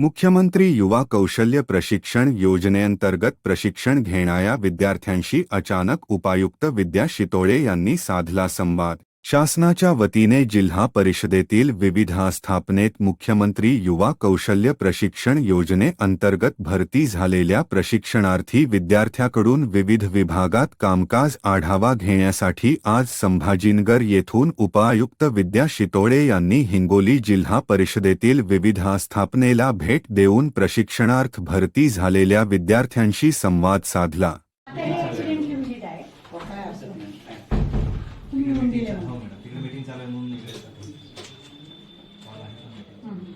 मुख्यमंत्री युवा कौशल्य प्रशिक्षण योजनेअंतर्गत प्रशिक्षण घेणाऱ्या विद्यार्थ्यांशी अचानक उपायुक्त विद्या शितोळे यांनी साधला संवाद. शासनाच्या वतीने जिल्हा परिषदेतील विविध आस्थापनेत मुख्यमंत्री युवा कौशल्य प्रशिक्षण योजनेअंतर्गत भरती झालेल्या प्रशिक्षणार्थी विद्यार्थ्याकडून विविध विभागात कामकाज आढावा घेण्यासाठी आज संभाजीनगर येथून उपायुक्त विद्या शितोळे यांनी हिंगोली जिल्हा परिषदेतील विविध आस्थापनेला भेट देऊन प्रशिक्षणार्थ भरती झालेल्या विद्यार्थ्यांशी संवाद साधला आता हे ऍक्सिडेंटली व्हिजिट आहे हो, काय हरकत नाही. काय? तुम्ही येऊन दिले हो म्हणून. मॅडम, तिकडे meeting चालू आहे म्हणून इकडे येतात. Call आहे ना meeting. हम्म.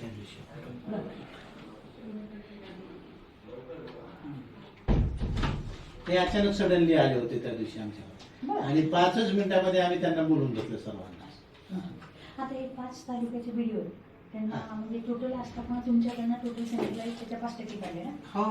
त्या दिवशी. ते अचानक सडनली आले होते त्या दिवशी आमच्याकडे बरं. आणि पाचच मिनिटामध्ये आम्ही त्यांना बोलून घेतलं सर्वांना आता हे पाच व्हिडिओ. त्यांना हा. म्हणजे टोटल तुमच्याकडनं टोटल सेंट्रलाइज पाच टक्के काढले ना? हो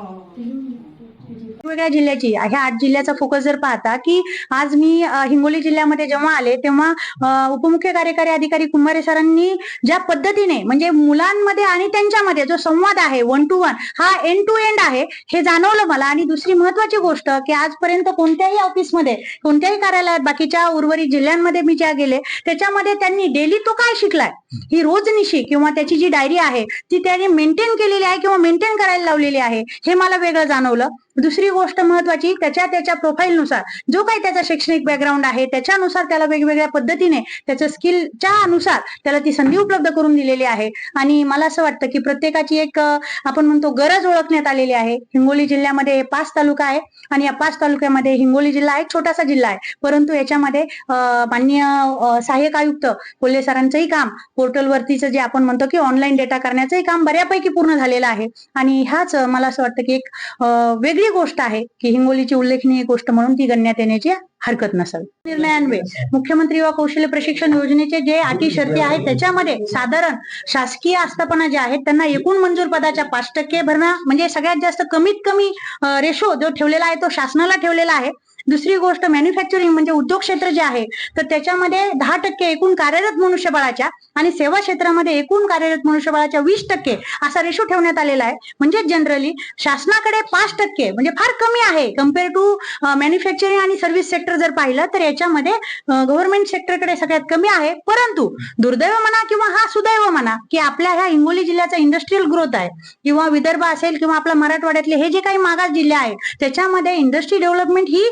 वेगवेगळ्या जिल्ह्याची ह्या आठ जिल्ह्याचा फोकस जर पाहता की आज मी हिंगोली जिल्ह्यामध्ये जेव्हा आले तेव्हा उपमुख्य कार्यकारी अधिकारी कुंभारे सरांनी ज्या पद्धतीने म्हणजे मुलांमध्ये आणि त्यांच्यामध्ये जो संवाद आहे वन टू वन हा एंड टू एंड आहे हे जाणवलं मला. आणि दुसरी महत्वाची गोष्ट की आजपर्यंत कोणत्याही ऑफिसमध्ये कोणत्याही कार्यालयात बाकीच्या उर्वरित जिल्ह्यांमध्ये मी ज्या गेले त्याच्यामध्ये त्यांनी डेली तो काय शिकलाय? ही रोजनिशी किंवा त्याची जी डायरी आहे ती त्याने मेंटेन केलेली आहे किंवा मेंटेन करायला लावलेली आहे हे मला वेगळं जाणवलं. दुसरी गोष्ट महत्वाची त्याच्या त्याच्या प्रोफाईलनुसार जो काही त्याचा शैक्षणिक बॅकग्राऊंड आहे त्याच्यानुसार त्याला वेगवेगळ्या पद्धतीने त्याच्या स्किलच्या अनुसार त्याला ती संधी उपलब्ध करून दिलेली आहे. आणि मला असं वाटतं की प्रत्येकाची एक आपण म्हणतो गरज ओळखण्यात आलेली आहे. हिंगोली जिल्ह्यामध्ये हे पाच तालुका आहे आणि या पाच तालुक्यामध्ये हिंगोली जिल्हा एक छोटासा जिल्हा आहे. परंतु याच्यामध्ये मान्य माननीय सहाय्यक आयुक्त कोल्हे सरांचंही काम पोर्टलवरतीचं जे आपण म्हणतो की ऑनलाईन डेटा करण्याचंही काम बऱ्यापैकी पूर्ण झालेलं आहे. आणि ह्याच मला असं वाटतं की एक वेग वेगळी गोष्ट आहे की हिंगोलीची उल्लेखनीय गोष्ट म्हणून ती गणण्यात येण्याची हरकत नसावी निर्णयान्वये. मुख्यमंत्री युवा कौशल्य प्रशिक्षण योजनेचे जे अटी शर्ती आहेत त्याच्यामध्ये साधारण शासकीय आस्थापना ज्या आहेत त्यांना एकूण मंजूर पदाच्या पाच टक्के भरणं म्हणजे सगळ्यात जास्त कमीत कमी रेशो जो ठेवलेला आहे तो शासनाला ठेवलेला आहे. दुसरी गोष्ट मॅन्युफॅक्चरिंग म्हणजे उद्योग क्षेत्र जे आहे तर त्याच्यामध्ये दहा टक्के एकूण कार्यरत मनुष्यबळाच्या आणि सेवा क्षेत्रामध्ये एकूण कार्यरत मनुष्यबळाच्या वीस टक्के असा रेशो ठेवण्यात आलेला आहे. म्हणजे जनरली शासनाकडे पाच टक्के म्हणजे फार कमी आहे. कंपेअर टू मॅन्युफॅक्चरिंग आणि सर्व्हिस सेक्टर जर पाहिलं तर याच्यामध्ये गव्हर्नमेंट सेक्टरकडे सगळ्यात कमी आहे. परंतु दुर्दैव म्हणा किंवा हा सुदैव म्हणा की आपल्या ह्या हिंगोली जिल्ह्याचा इंडस्ट्रीयल ग्रोथ आहे किंवा विदर्भ असेल किंवा आपल्या मराठवाड्यातले हे जे काही मागास जिल्हे आहेत त्याच्यामध्ये इंडस्ट्री डेव्हलपमेंट ही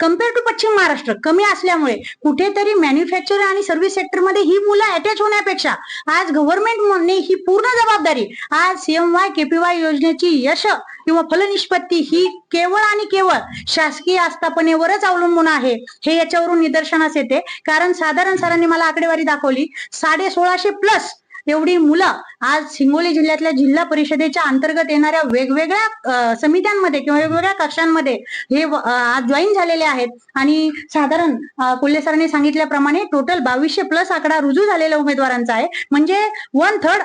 कंपेअर टू पश्चिम महाराष्ट्र. कमी असल्यामुळे कुठेतरी मॅन्युफॅक्चर आणि सर्व्हिस सेक्टरमध्ये ही मुलं अटॅच होण्यापेक्षा आज गव्हर्नमेंटने ही पूर्ण जबाबदारी. आज सीएम वाय केपीवाय योजनेची यश किंवा फलनिष्पत्ती ही केवळ आणि केवळ शासकीय आस्थापनेवरच अवलंबून आहे. हे याच्यावरून निदर्शनास येते. कारण साधारण सरांनी मला आकडेवारी दाखवली साडे सोळाशे प्लस एवढी मुलं आज हिंगोली जिल्ह्यातल्या जिल्हा परिषदेच्या अंतर्गत येणाऱ्या वेगवेगळ्या समित्यांमध्ये किंवा वेगवेगळ्या कक्षांमध्ये हे आज जॉईन झालेले आहेत. आणि साधारण कोल्हे सरांनी सांगितल्याप्रमाणे टोटल बावीसशे प्लस आकडा रुजू झालेल्या उमेदवारांचा आहे. म्हणजे वन थर्ड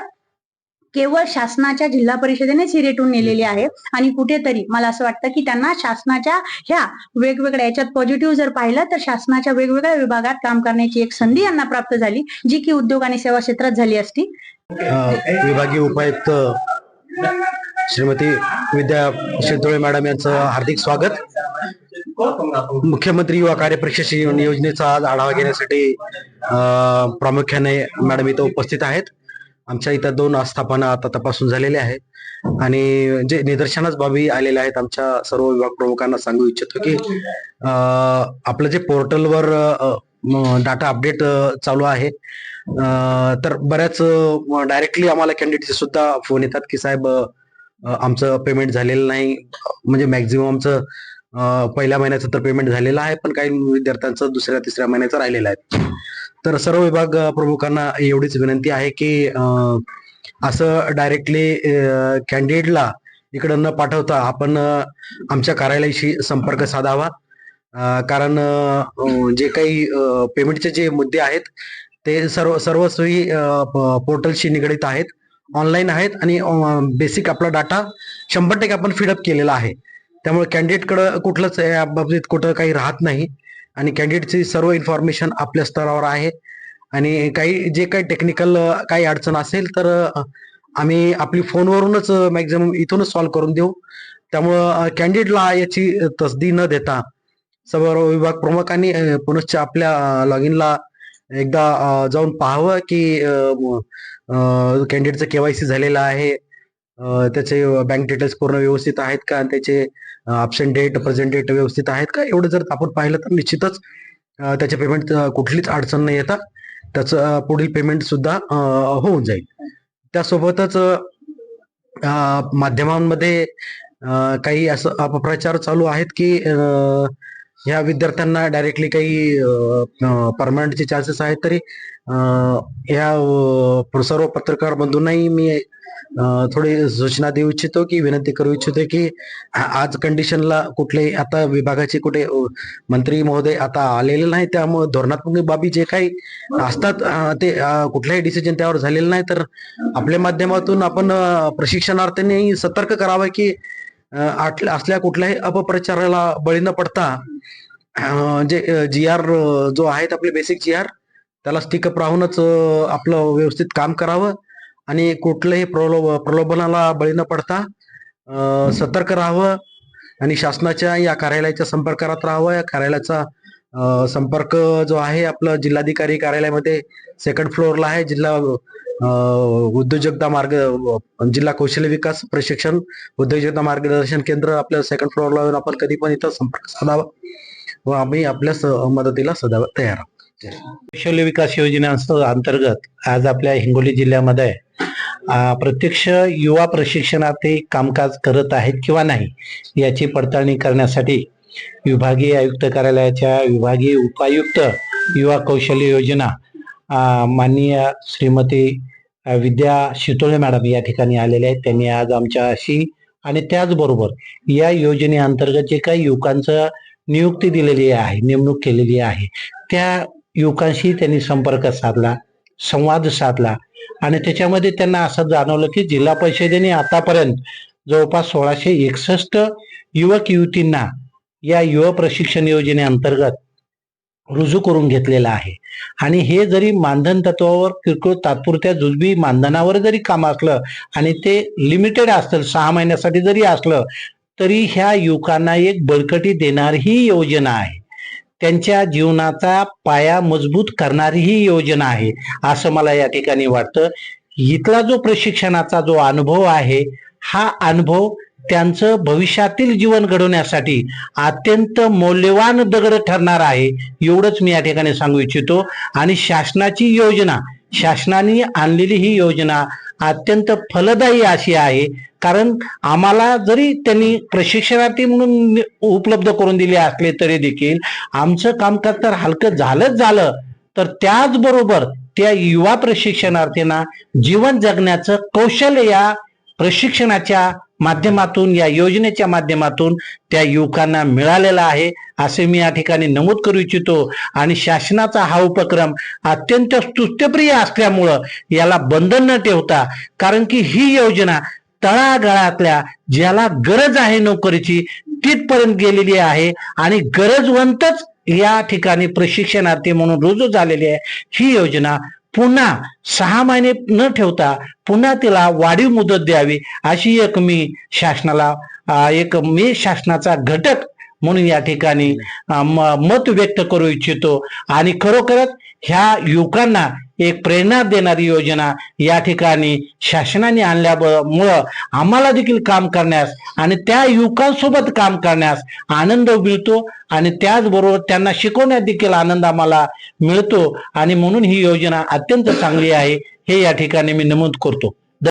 केवळ शासनाच्या जिल्हा परिषदेनेच ही रेटून नेलेली आहे. आणि कुठेतरी मला असं वाटतं की त्यांना शासनाच्या ह्या वेगवेगळ्या याच्यात पॉझिटिव्ह जर पाहिलं तर शासनाच्या वेगवेगळ्या विभागात काम करण्याची एक संधी यांना प्राप्त झाली जी की उद्योग आणि सेवा क्षेत्रात झाली असती. विभागीय उपायुक्त श्रीमती विद्या शेतोळे मॅडम यांचं हार्दिक स्वागत. मुख्यमंत्री युवा कार्य प्रशिक्षण योजनेचा आज आढावा घेण्यासाठी प्रामुख्याने मॅडम इथं उपस्थित आहेत. आमच्या इथं दोन आस्थापना आता तपासून झालेल्या आहेत. आणि जे निदर्शनास बाबी आलेल्या आहेत आमच्या सर्व विभाग प्रमुखांना सांगू इच्छितो की आपलं जे पोर्टलवर डाटा अपडेट चालू आहे. तर बऱ्याच डायरेक्टली आम्हाला कॅन्डिडेटचे सुद्धा फोन येतात की साहेब आमचं पेमेंट झालेलं नाही. म्हणजे मॅक्झिमम आमचं पहिल्या महिन्याचं तर पेमेंट झालेलं आहे पण काही विद्यार्थ्यांचं दुसऱ्या तिसऱ्या महिन्याचं राहिलेलं आहे. तर सर्व विभाग प्रमुखांना एवढीच विनंती आहे की असं डायरेक्टली कॅन्डिडेटला इकडं न पाठवता आपण आमच्या कार्यालयाशी संपर्क साधावा. कारण जे काही पेमेंटचे जे मुद्दे आहेत ते सर्व सर्व सोयी पोर्टलशी निगडीत आहेत. ऑनलाईन आहेत आणि बेसिक आपला डाटा शंभर टक्के आपण फिडअप केलेला आहे. त्यामुळे कॅन्डिडेटकडं कुठलंच या बाबतीत कुठं काही राहत नाही. आणि कॅन्डिडेटची सर्व इन्फॉर्मेशन आपल्या स्तरावर आहे. आणि काही जे काही टेक्निकल काही अडचण असेल तर आम्ही आपली फोनवरूनच मॅक्झिमम इथूनच सॉल्व्ह करून देऊ. त्यामुळं कॅन्डिडेटला याची तसदी न देता सर्व विभाग प्रमुखांनी पुनश्च आपल्या लॉग इनला एकदा जाऊन पाहावं की कॅन्डिडेटचं केवायसी झालेलं आहे. त्याचे बँक डिटेल्स पूर्ण व्यवस्थित आहेत का? त्याचे ऑप्शन डेट प्रेझेंट डेट व्यवस्थित आहेत का? एवढं जर आपण पाहिलं तर निश्चितच त्याचे पेमेंट कुठलीच अडचण न येता त्याचं पुढील पेमेंट सुद्धा होऊन जाईल. त्यासोबतच माध्यमांमध्ये काही असं अपप्रचार चालू आहेत की ह्या विद्यार्थ्यांना डायरेक्टली काही परमनंटचे चान्सेस आहेत तरी ह्या या सर्व पत्रकार बंधूंनाही मी थोडी सूचना देऊ इच्छितो की विनंती करू इच्छितो की आज कंडिशनला कुठले आता विभागाचे कुठे मंत्री महोदय आता आलेले नाही त्यामुळे धोरणात्मक बाबी जे काही असतात ते कुठलाही डिसिजन त्यावर झालेलं नाही. तर आपल्या माध्यमातून आपण अ, प्रशिक्षणार्थींनी सतर्क करावं की असल्या कुठल्याही अपप्रचाराला बळी न पडता जे जी आर जो आहेत आपले बेसिक जी आर त्याला स्टिकअप राहूनच आपलं व्यवस्थित काम करावं. आणि कुठल्याही प्रलोभ प्रलोभनाला बळी न पडता सतर्क राहावं आणि शासनाच्या या कार्यालयाच्या संपर्कात राहावं. या कार्यालयाचा संपर्क जो आहे आपलं जिल्हाधिकारी कार्यालयामध्ये सेकंड फ्लोअरला आहे. जिल्हा उद्योजकता मार्ग जिल्हा कौशल्य विकास प्रशिक्षण उद्योजकता मार्गदर्शन केंद्र आपल्या सेकंड फ्लोअरला येऊन आपण कधी पण इथं संपर्क साधावा व आम्ही आपल्या स- मदतीला सदा तयार आहोत. कौशल्य विकास योजना अंतर्गत आज आपल्या हिंगोली जिल्ह्यामध्ये प्रत्यक्ष युवा प्रशिक्षणार्थी कामकाज करत आहेत किंवा नाही याची पडताळणी करण्यासाठी विभागीय आयुक्त कार्यालयाच्या विभागीय उपायुक्त युवा कौशल्य योजना माननीय श्रीमती विद्या शितोळे मॅडम या ठिकाणी आलेल्या आहेत. त्यांनी आज आमच्याशी आणि त्याचबरोबर या योजनेअंतर्गत जे काही युवकांचं नियुक्ती दिलेली आहे नेमणूक केलेली आहे त्या युवकांशी त्यांनी संपर्क साधला संवाद साधला आणि त्याच्यामध्ये त्यांना असं जाणवलं की जिल्हा परिषदेने आतापर्यंत जवळपास सोळाशे एकसष्ट युवक युवतींना या युवा प्रशिक्षण योजनेअंतर्गत रुजू करून घेतलेला आहे. आणि हे जरी मानधन तत्वावर किरकोळ तात्पुरत्या जुजबी मानधनावर जरी काम असलं आणि ते लिमिटेड असलं सहा महिन्यासाठी जरी असलं तरी ह्या युवकांना एक बळकटी देणारी ही योजना आहे. त्यांच्या जीवनाचा पाया मजबूत करणारी ही योजना आहे. असं मला या ठिकाणी वाटतं. इथला जो प्रशिक्षणाचा जो अनुभव आहे हा अनुभव त्यांचं भविष्यातील जीवन घडवण्यासाठी अत्यंत मौल्यवान दगड ठरणार आहे एवढंच मी या ठिकाणी सांगू इच्छितो. आणि शासनाची योजना शासनाने आणलेली ही योजना अत्यंत फलदायी अशी आहे. कारण आम्हाला जरी त्यांनी प्रशिक्षणार्थी म्हणून उपलब्ध करून दिले असले तरी देखील आमचं कामकाज तर हलकं झालंच झालं. तर त्याचबरोबर त्या युवा प्रशिक्षणार्थींना जीवन जगण्याचं कौशल्य या प्रशिक्षणाच्या माध्यमातून या योजनेच्या माध्यमातून त्या युवकांना मिळालेला आहे असे मी या ठिकाणी नमूद करू इच्छितो. आणि शासनाचा हा उपक्रम अत्यंत स्तुत्यप्रिय असल्यामुळं याला बंधन न ठेवता कारण की ही योजना तळागाळातल्या ज्याला गरज आहे नोकरीची तिथपर्यंत गेलेली आहे. आणि गरजवंतच या ठिकाणी प्रशिक्षणार्थी म्हणून रुजू झालेली आहे. ही योजना पुन्हा सहा महिने न ठेवता पुन्हा तिला वाढीव मुदत द्यावी अशी एक मी शासनाला एक मी शासनाचा घटक म्हणून या ठिकाणी म- मत व्यक्त करू इच्छितो. आणि खरोखरच ह्या युवकांना एक प्रेरणा देणारी योजना या ठिकाणी शासनाने आणल्यामुळं आम्हाला देखील काम करण्यास आणि त्या युवकांसोबत काम करण्यास आनंद मिळतो आणि त्याचबरोबर त्यांना शिकवण्यात देखील आनंद आम्हाला मिळतो. आणि म्हणून ही योजना अत्यंत चांगली आहे. हे या ठिकाणी मी नमूद करतो.